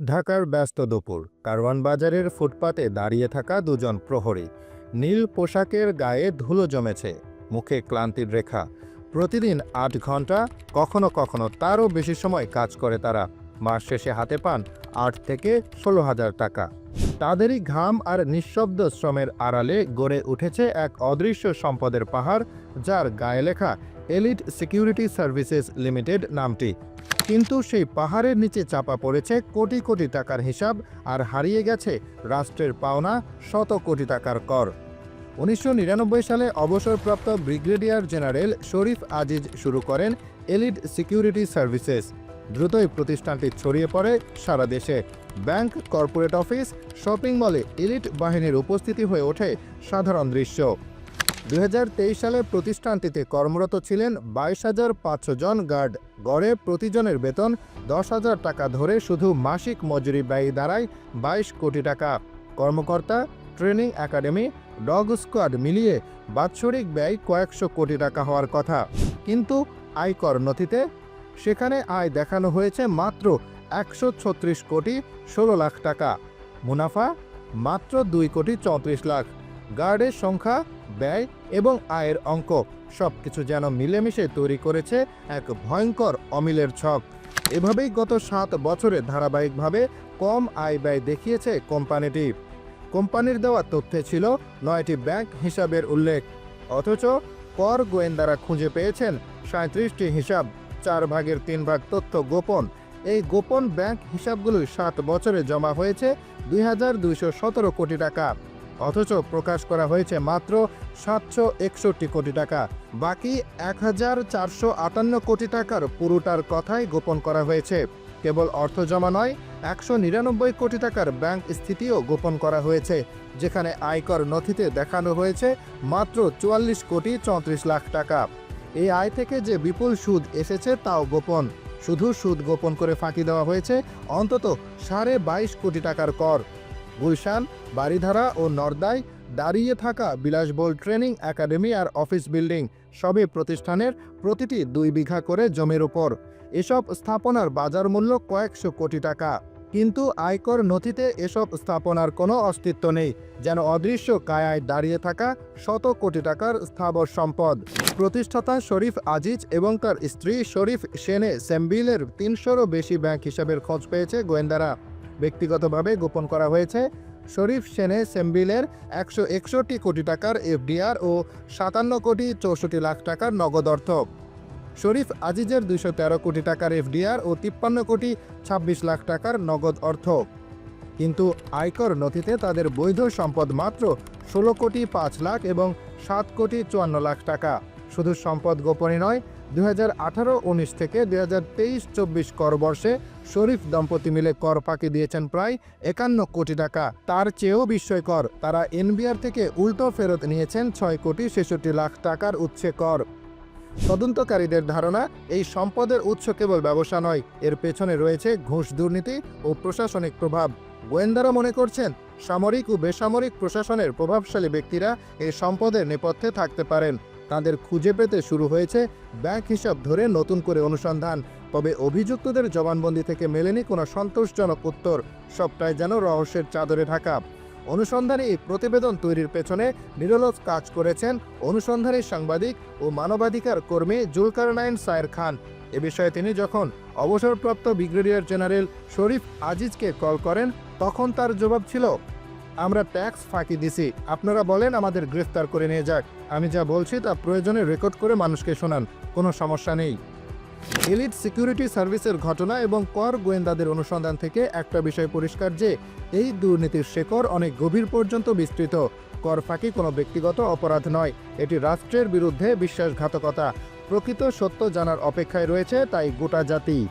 ঢাকার ব্যস্ত দুপুর। কারওয়ান বাজারের ফুটপাতে দাঁড়িয়ে থাকা দুজন প্রহরী। নীল পোশাকের গায়ে ধুলো জমেছে। মুখে ক্লান্তির রেখা। প্রতিদিন আট ঘণ্টা কখনো কখনো তারও বেশি সময় কাজ করে তারা। মাস শেষে হাতে পান আট থেকে ষোলো হাজার টাকা। তাদেরই ঘাম আর নিঃশব্দ শ্রমের আড়ালে গড়ে উঠেছে এক অদৃশ্য সম্পদের পাহাড়, যার গায়ে লেখা এলিট সিকিউরিটি সার্ভিসেস লিমিটেড নামটি। কিন্তু সেই পাহাড়ের নিচে চাপা পড়েছে কোটি কোটি টাকার হিসাব আর হারিয়ে গেছে রাষ্ট্রের পাওনা শত কোটি টাকার কর। উনিশশো নিরানব্বই সালে অবসরপ্রাপ্ত ব্রিগেডিয়ার জেনারেল শরীফ আজিজ শুরু করেন এলিট সিকিউরিটি সার্ভিসেস। দ্রুতই প্রতিষ্ঠানটি ছড়িয়ে পড়ে সারা দেশে। ব্যাংক, কর্পোরেট অফিস, শপিং মলে এলিট বাহিনীর উপস্থিতি হয়ে ওঠে সাধারণ দৃশ্য। দু হাজার তেইশ সালে প্রতিষ্ঠানটিতে কর্মরত ছিলেন বাইশ হাজার পাঁচশো জন গার্ড। গড়ে প্রতিজনের বেতন দশ হাজার টাকা ধরে শুধু মাসিক মজুরি ব্যয় দাঁড়ায় বাইশ কোটি টাকা। কর্মকর্তা, ট্রেনিং একাডেমি, ডগ স্কোয়াড মিলিয়ে বাৎসরিক ব্যয় কয়েকশো কোটি টাকা হওয়ার কথা। কিন্তু আয়কর নথিতে সেখানে আয় দেখানো হয়েছে মাত্র একশো ছত্রিশ কোটি ষোলো লাখ টাকা। মুনাফা মাত্র দুই কোটি চৌত্রিশ লাখ। গার্ডের সংখ্যা, ব্যয় এবং আয়ের অঙ্ক। সব কিছু যেন মিলেমিশে তৈরি করেছে এক ভয়ঙ্কর অমিলের ছক। এভাবেই গত সাত বছরে ধারাবাহিকভাবে কম আয় ব্যয় দেখিয়েছে কোম্পানিটি। কোম্পানির দেওয়া তথ্যে ছিল নয়টি ব্যাংক হিসাবের উল্লেখ। অথচ কর গোয়েন্দারা খুঁজে পেয়েছেন সাঁত্রিশটি হিসাব, চার ভাগের তিন ভাগ তথ্য গোপন। এই গোপন ব্যাংক হিসাবগুলো সাত বছরে জমা হয়েছে দুই হাজার দুইশো সতেরো কোটি টাকা। অথচ প্রকাশ করা হয়েছে মাত্র সাতশো একষট্টি কোটি টাকা। বাকি এক হাজার চারশো আটান্ন কোটি টাকার পুরোটার কথাই গোপন করা হয়েছে। কেবল অর্থ জমা নয়, একশো নিরানব্বই কোটি টাকার ব্যাংক স্থিতিও গোপন করা হয়েছে, যেখানে আয়কর নথিতে দেখানো হয়েছে মাত্র চুয়াল্লিশ কোটি চৌত্রিশ লাখ টাকা। এই আয় থেকে যে বিপুল সুদ এসেছে তাও গোপন। শুধু সুদ গোপন করে ফাঁকি দেওয়া হয়েছে, অন্তত সাড়ে বাইশ কোটি টাকার কর। গুলশান বাড়িধারা ও নর্দায় দাঁড়িয়ে থাকা বিলাসবহুল ট্রেনিং একাডেমি আর অফিস বিল্ডিং সবই প্রতিষ্ঠানের প্রতিটি দুই বিঘা করে জমির ওপর এসব স্থাপনার বাজার মূল্য কয়েকশো কোটি টাকা। কিন্তু আয়কর নথিতে এসব স্থাপনার কোনো অস্তিত্ব নেই, যেন অদৃশ্য কায়ায় দাঁড়িয়ে থাকা শত কোটি টাকার স্থাবর সম্পদ। প্রতিষ্ঠাতা শরীফ আজিজ এবং তার স্ত্রী শরীফ সেনে সেম্বিলের তিনশোরও বেশি ব্যাংক হিসাবের খোঁজ পেয়েছে গোয়েন্দারা। ব্যক্তিগতভাবে গোপন করা হয়েছে। শরীফ সেনে সেম্বিলের একশো একষট্টি কোটি টাকার এফডিআর ও সাতান্ন কোটি চৌষট্টি লাখ টাকার নগদ অর্থ। শরীফ আজিজের দুইশো তেরো কোটি টাকার এফডিআর ও তিপ্পান্ন কোটি ছাব্বিশ লাখ টাকার নগদ অর্থ। কিন্তু আয়কর নথিতে তাদের বৈধ সম্পদ মাত্র ষোলো কোটি পাঁচ লাখ এবং সাত কোটি চুয়ান্ন লাখ টাকা। শুধু সম্পদ গোপনই নয় দুই হাজার আঠারো, উনিশ থেকে দুই হাজার তেইশ, চব্বিশ কর বর্ষে শরীফ দম্পতি মিলে কর ফাঁকি দিয়েছেন প্রায় একান্ন কোটি টাকা। তার চেয়েও বিস্ময়কর, তারা এনবিআর থেকে উল্টো ফেরত নিয়েছেন ছয় কোটি ছেষট্টি লাখ টাকার উচ্ছে কর। তদন্তকারীদের ধারণা, এই সম্পদের উৎস কেবল ব্যবসা নয়, এর পেছনে রয়েছে ঘুষ দুর্নীতি ও প্রশাসনিক প্রভাব। গোয়েন্দারা মনে করছেন, সামরিক ও বেসামরিক প্রশাসনের প্রভাবশালী ব্যক্তিরা এই সম্পদের নেপথ্যে থাকতে পারেন। তাদের খুঁজে পেতে শুরু হয়েছে ব্যাংক হিসাব ধরে নতুন করে অনুসন্ধান। তবে অভিযুক্তদের জবানবন্দি থেকে মেলেনি কোনো সন্তোষজনক উত্তর, সবটাই যেন রহস্যের চাদরে ঢাকা। অনুসন্ধানে এই প্রতিবেদন তৈরির পেছনে নিরলস কাজ করেছেন অনুসন্ধানী সাংবাদিক ও মানবাধিকার কর্মী জুলকারনাইন সায়ের খান। এ বিষয়ে তিনি যখন অবসরপ্রাপ্ত ব্রিগেডিয়ার জেনারেল শরীফ আজিজকে কল করেন, তখন তার জবাব ছিল আমরা ট্যাক্স ফাঁকি দিছি। আপনারা বলেন আমাদের গ্রেফতার করে নিয়ে যাক। আমি যা বলছি তা প্রয়োজনে রেকর্ড করে মানুষকে শোনান। কোনো সমস্যা নেই। এলিট সিকিউরিটি সার্ভিসের ঘটনা এবং কর গোয়েন্দাদের অনুসন্ধান থেকে একটা বিষয় পরিষ্কার যে, এই দুর্নীতির শেকড় অনেক গভীর পর্যন্ত বিস্তৃত। কর ফাঁকি কোনো ব্যক্তিগত অপরাধ নয়। এটি রাষ্ট্রের বিরুদ্ধে বিশ্বাসঘাতকতা। প্রকৃত সত্য জানার অপেক্ষায় রয়েছে তাই গোটা জাতি।